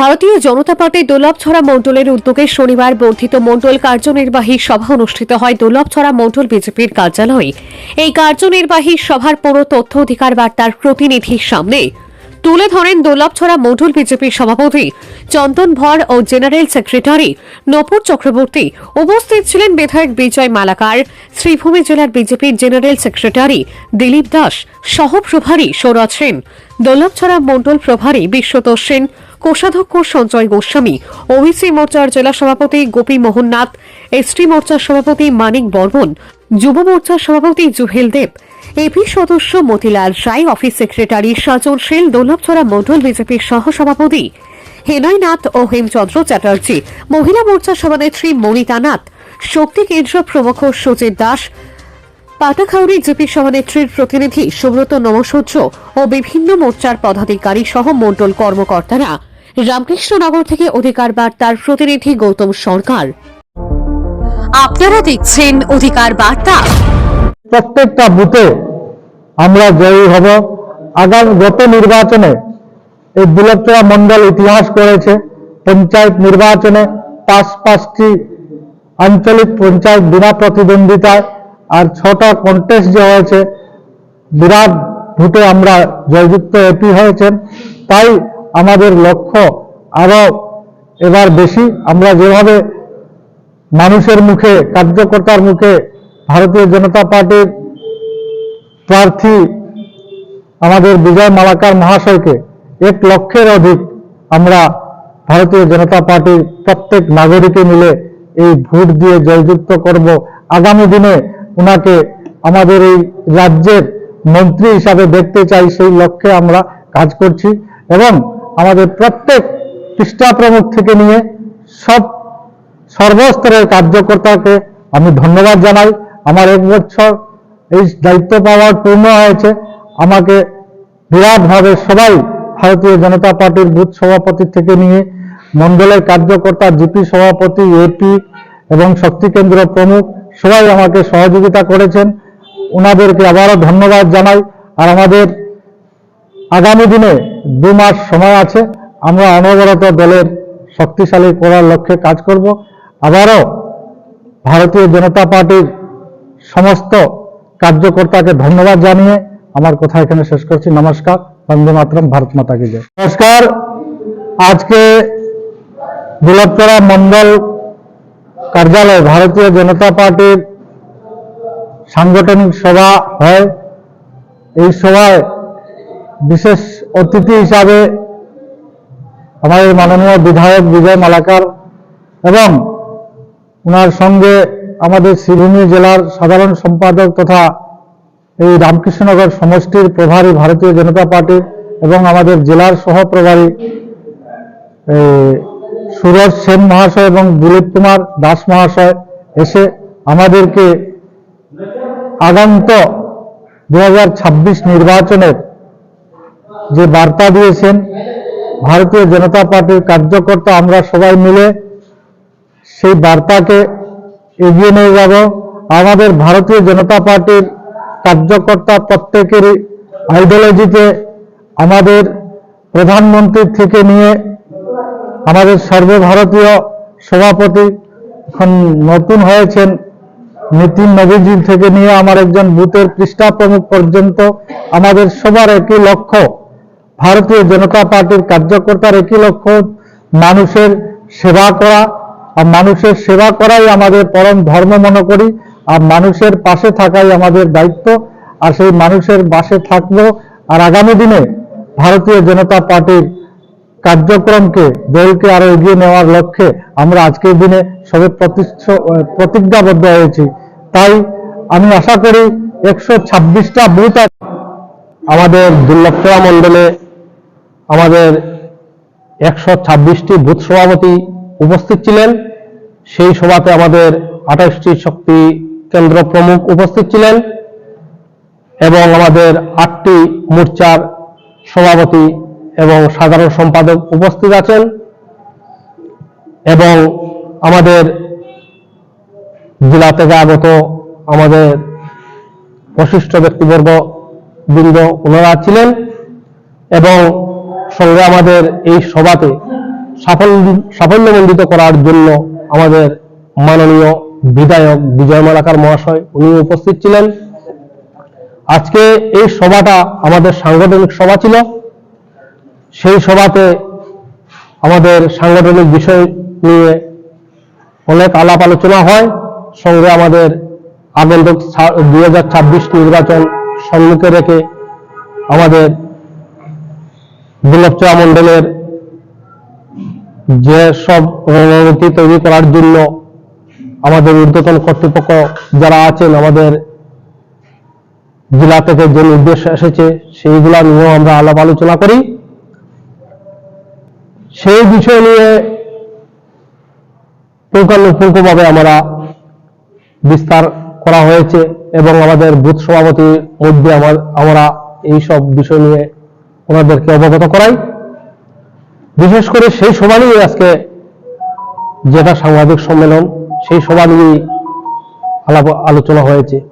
ভারতীয় জনতা পার্টির দোলভছড়া মণ্ডলের উদ্যোগে শনিবার বর্ধিত মণ্ডল কার্যনির্বাহী সভা অনুষ্ঠিত হয় দোলভছড়া মণ্ডল বিজেপির কার্যালয়ে। এই কার্যনির্বাহী সভার পুরো তথ্য, অধিকার বার্তার প্রতিনিধির সামনে তুলে ধরেন দোলভছড়া মণ্ডল বিজেপির সভাপতি চন্দন ভর ও জেনারেল সেক্রেটারি নপুর চক্রবর্তী। উপস্থিত ছিলেন বিধায়ক বিজয় মালাকার, শ্রীভূমি জেলার বিজেপির জেনারেল সেক্রেটারি দিলীপ দাস, সহ প্রভারী সৌরজ সেন। দোলভছড়া মণ্ডল প্রভারী বিশ্বতোষ সেন কোষাধ্যক্ষ সঞ্জয় গোস্বামী ওবিসি মোর্চার জেলা সভাপতি গোপী মোহন নাথ এসটি মোর্চার সভাপতি মানিক বর্মন, যুব মোর্চার সভাপতি জুহেল দেব এপি সদস্য মতিলাল রায়, অফিস সেক্রেটারি সাজন শীল দোলভছড়া মণ্ডল বিজেপির সহসভাপতি হেনয় নাথ ও হেমচন্দ্র চ্যাটার্জি, মহিলা মোর্চার সভানেত্রী মনিতা নাথ, শক্তি কেন্দ্র প্রমুখ সুজিত দাস, পাটাখাউড়ি জিপি সভানেত্রীর প্রতিনিধি সুব্রত নমসূর্য ও বিভিন্ন মোর্চার পদাধিকারী সহ মণ্ডল কর্মকর্তারা। রামকৃষ্ণনগর থেকে অধিকার বার্তার প্রতিনিধি গৌতম সরকার। আপনারা দেখছেন অধিকার বার্তা। প্রত্যেকটা বুথে আমরা জয়ী হব। আগামী গত নির্বাচনে এই দুলচড়া মন্ডল ইতিহাস করেছে। পঞ্চায়েত নির্বাচনে পাঁচ পাঁচটি আঞ্চলিক পঞ্চায়েত বিনা প্রতিদ্বন্দ্বিতায় আর ছটা কন্টেস্ট যে হয়েছে বিরাট ভোটে আমরা জয়যুক্ত এপি হয়েছেন। তাই আমাদের লক্ষ্য আরও এবার বেশি। আমরা যেভাবে মানুষের মুখে, কার্যকর্তার মুখে ভারতীয় জনতা পার্টির প্রার্থী আমাদের বিজয় মালাকার মহাশয়কে এক লক্ষের অধিক আমরা ভারতীয় জনতা পার্টির প্রত্যেক নাগরিকে মিলে এই ভোট দিয়ে জয়যুক্ত করব। আগামী দিনে ওনাকে আমাদের এই রাজ্যের মন্ত্রী হিসাবে দেখতে চাই, সেই লক্ষ্যে আমরা কাজ করছি। এবং আমাদের প্রত্যেক পৃষ্ঠা প্রমুখ থেকে নিয়ে সব সর্বস্তরের কার্যকর্তাকে আমি ধন্যবাদ জানাই। আমার এক বছর এই দায়িত্ব পাওয়ার পূর্ণ হয়েছে। আমাকে বিরাটভাবে সবাই ভারতীয় জনতা পার্টির বুথ সভাপতি থেকে নিয়ে মন্ডলের কার্যকর্তা, জিপি সভাপতি এপি এবং শক্তি কেন্দ্র প্রমুখ সবাই আমাকে সহযোগিতা করেছেন। ওনাদেরকে আবারও ধন্যবাদ জানাই। আর আমাদের আগামী দিনে দু মাস সময় আছে, আমরা অনবরত দলের শক্তিশালী করার লক্ষ্যে কাজ করব। আবারও ভারতীয় জনতা পার্টির সমস্ত কার্যকর্তাকে ধন্যবাদ জানিয়ে আমার কথা এখানে শেষ করছি। নমস্কার, বন্দে মাতরম, ভারত মাতা কি জয়। নমস্কার, আজকে দুলতরা মন্ডল কার্যালয় ভারতীয় জনতা পার্টির সাংগঠনিক সভা হয়। এই সভায় বিশেষ অতিথি হিসাবে আমাদের মাননীয় বিধায়ক বিজয় মালাকার এবং ওনার সঙ্গে আমাদের শ্রীভূমি জেলার সাধারণ সম্পাদক তথা এই রামকৃষ্ণনগর সমষ্টির প্রভারী ভারতীয় জনতা পার্টি এবং আমাদের জেলার সহপ্রভারী সুরজ সেন মহাশয় এবং দিলীপ কুমার দাস মহাশয় এসে আমাদেরকে আগান্ত দু নির্বাচনের যে বার্তা দিয়েছেন, ভারতীয় জনতা পার্টির কার্যকর্তা আমরা সবাই মিলে সেই বার্তাকে এগিয়ে নিয়ে যাব। আমাদের ভারতীয় জনতা পার্টির কার্যকর্তা প্রত্যেকেরই আইডিওলজিতে আমাদের প্রধানমন্ত্রীর থেকে নিয়ে আমাদের সর্বভারতীয় সভাপতি এখন নতুন হয়েছেন। নীতিন নবীজির থেকে নিয়ে আমার একজন বুথের পৃষ্ঠা প্রমুখ পর্যন্ত আমাদের সবার একই লক্ষ্য। ভারতীয় জনতা পার্টির কার্যকর্তার একই লক্ষ্য মানুষের সেবা করা, আর মানুষের সেবা করাই আমাদের পরম ধর্ম মনে করি, আর মানুষের পাশে থাকাই আমাদের দায়িত্ব, আর সেই মানুষের পাশে থাকব, আর আগামী দিনে ভারতীয় জনতা পার্টির কার্যক্রমকে, দলকে আরও এগিয়ে নেওয়ার লক্ষ্যে আমরা আজকের দিনে সবে প্রতিজ্ঞাবদ্ধ হয়েছি। তাই আমি আশা করি একশো ছাব্বিশটা বুথ আমাদের দুর্লক্ষা মণ্ডলে আমাদের একশো ছাব্বিশটি বুথ সভাপতি উপস্থিত ছিলেন। সেই সভাতে আমাদের আঠাশটি শক্তি কেন্দ্র প্রমুখ উপস্থিত ছিলেন এবং আমাদের আটটি মোর্চার সভাপতি এবং সাধারণ সম্পাদক উপস্থিত আছেন এবং আমাদের জেলা থেকে আগত আমাদের বশিষ্ঠ ব্যক্তিবর্গ বৃন্দ ওনারা ছিলেন এবং সঙ্গে আমাদের এই সভাতে সাফল্য, সাফল্যমণ্ডিত করার জন্য আমাদের মাননীয় বিধায়ক বিজয় মালাকার মহাশয় উনি উপস্থিত ছিলেন। আজকে এই সভাটা আমাদের সাংগঠনিক সভা ছিল। সেই সভাতে আমাদের সাংগঠনিক বিষয় নিয়ে অনেক আলাপ আলোচনা হয়। সঙ্গে আমাদের আগন্তুক দুই হাজার ছাব্বিশ নির্বাচন সম্মুখে রেখে আমাদের দুর্লভচা মণ্ডলের যে সব রণনীতি তৈরি করার জন্য আমাদের ঊর্ধ্বতন কর্তৃপক্ষ যারা আছেন, আমাদের জেলা থেকে যে নির্দেশ এসেছে, সেইগুলা নিয়েও আমরা আলাপ আলোচনা করি। সেই বিষয় নিয়ে পুঙ্খানুপুঙ্খভাবে আমরা বিস্তার করা হয়েছে এবং আমাদের বুথ সভাপতির মধ্যে আমার আমরা এই সব বিষয় নিয়ে ওনাদেরকে অবগত করাই। বিশেষ করে সেই নিয়ে আজকে যেটা সাংবাদিক সম্মেলন, সেই সভা নিয়েই আলাপ আলোচনা হয়েছে।